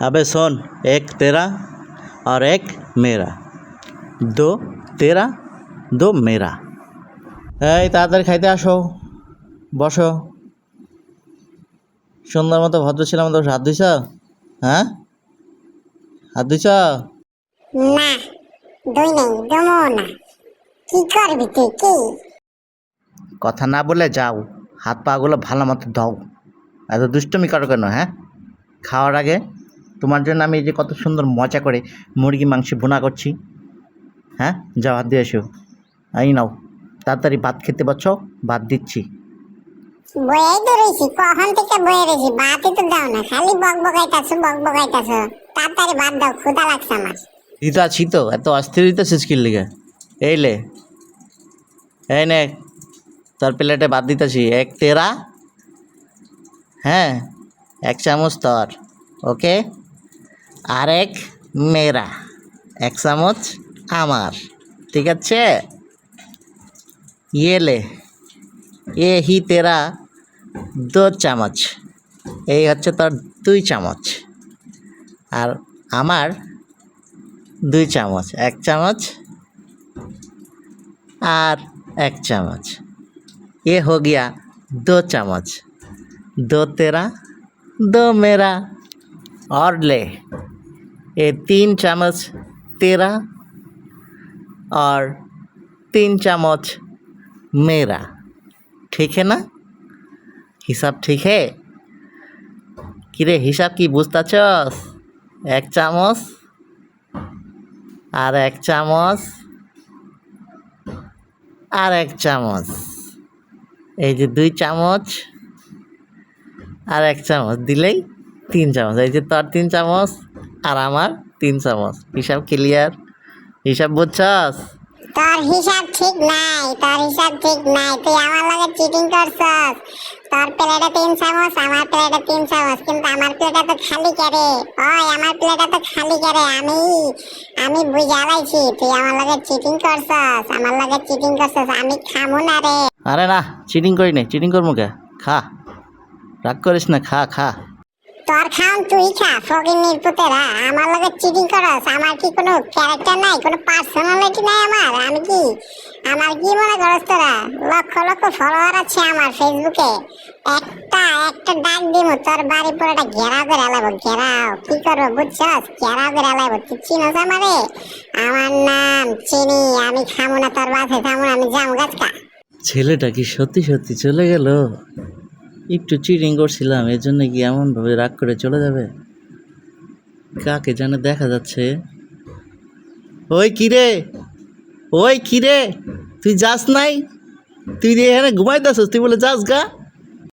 अबे सुन एक तेरा और एक मेरा दो तेरा दो मेरा এই তাড়াতাড়ি খাইতে আসো বসো সুন্দর মতো ভদ্র ছিলাম তো হাত ধুইছ হ্যাঁ হাত ধুইছ না দুই নেই দমো না কি করবি তুই কি কথা না বলে যাও হাত পাগুলো ভালো মতো দাও এত দুষ্টমি করো কেন হ্যাঁ খাওয়ার আগে তোমার জন্য আমি এই যে কত সুন্দর মজা করে মুরগি মাংস ভুনা করছি। হ্যাঁ? যাও হাত দিয়ে এসো। এই নাও তাড়াতাড়ি ভাত খেতে পারছ? ভাত দিচ্ছি। বয়েই তো রয়েছি কখন থেকে বয়ে রয়েছি? ভাতই তো দাও না খালি বক বকাইতাছো বক বকাইতাছো। তাড়াতাড়ি ভাত দাও ক্ষুধা লাগছে আমার। দিতে আছি তো এত অস্থির কি লিগে। এই লে এই নে তোর প্লেটে ভাত দিতেছি এক তেরা। হ্যাঁ এক চামচ তোর ওকে? আর এক মেরা এক চামচ আমার ঠিক আছে ये ले ये ही तेरा দু চামচ এই হচ্ছে তোর দুই চামচ আর আমার দুই চামচ এক চামচ আর এক চামচ ये हो गया दो चम्मच दो तेरा दो मेरा और ले ये तीन चम्मच तेरा और तीन चम्मच मेरा ठीक है ना হিসাব ঠিক হে কিরে হিসাব কি বুঝতেছস এক চামচ আর এক চামচ আর এক চামচ এই যে দুই চামচ আর এক চামচ দিলেই তিন চামচ এই যে তোর তিন চামচ আর আমার তিন চামচ। হিসাব ক্লিয়ার হিসাব বুঝছস? তোর হিসাব ঠিক নাই তোর হিসাব ঠিক নাই তুই আমার লগে চিটিং করছস। তোর প্লেটে তিন চামচ আমার প্লেটে তিন চামচ কিন্তু আমার প্লেটে তো খালি করে ওই আমার প্লেটে তো খালি করে আমি আমি বুঝা লাইছি তুই আমার লগে চিটিং করছস আমার লগে চিটিং করছস আমি খামু না রে। আরে না চিটিং করি নাই চিটিং করব কে? খা। রাগ করিস না খা খা। তোর খাওন তুই খা ফকিনির পুতেরা। আমার লগে চিটিং করস, আমার কি কোনো ক্যারেক্টার নাই, কোনো পার্সোনালিটি নাই আমার? আমি কি, আমার কি মনে করস তোরা? লক্ষ লক্ষ ফলোয়ার আছে আমার ফেসবুকে একটা একটা ডাক দিব তোর বাড়ি পুরোটা ঘেরাও করে এলাবো ঘেরাও কি করব বুঝছস? ঘেরাও করে তুই চিনস আমারে? নাম চিনি, আমি খামু না, তোর বাসায় খামু না, আমি গাছকা। ছেলেটা কি সত্যি সত্যি চলে গেল? একটু চিটিং করছিলাম এর জন্য কি এমনভাবে রাগ করে চলে যাবে? কাকে যেন দেখা যাচ্ছে। ওই কিরে ওই কিরে তুই যাস নাই? তুই এখানে ঘুমাইতেছিস, তুই বলে যাস গা?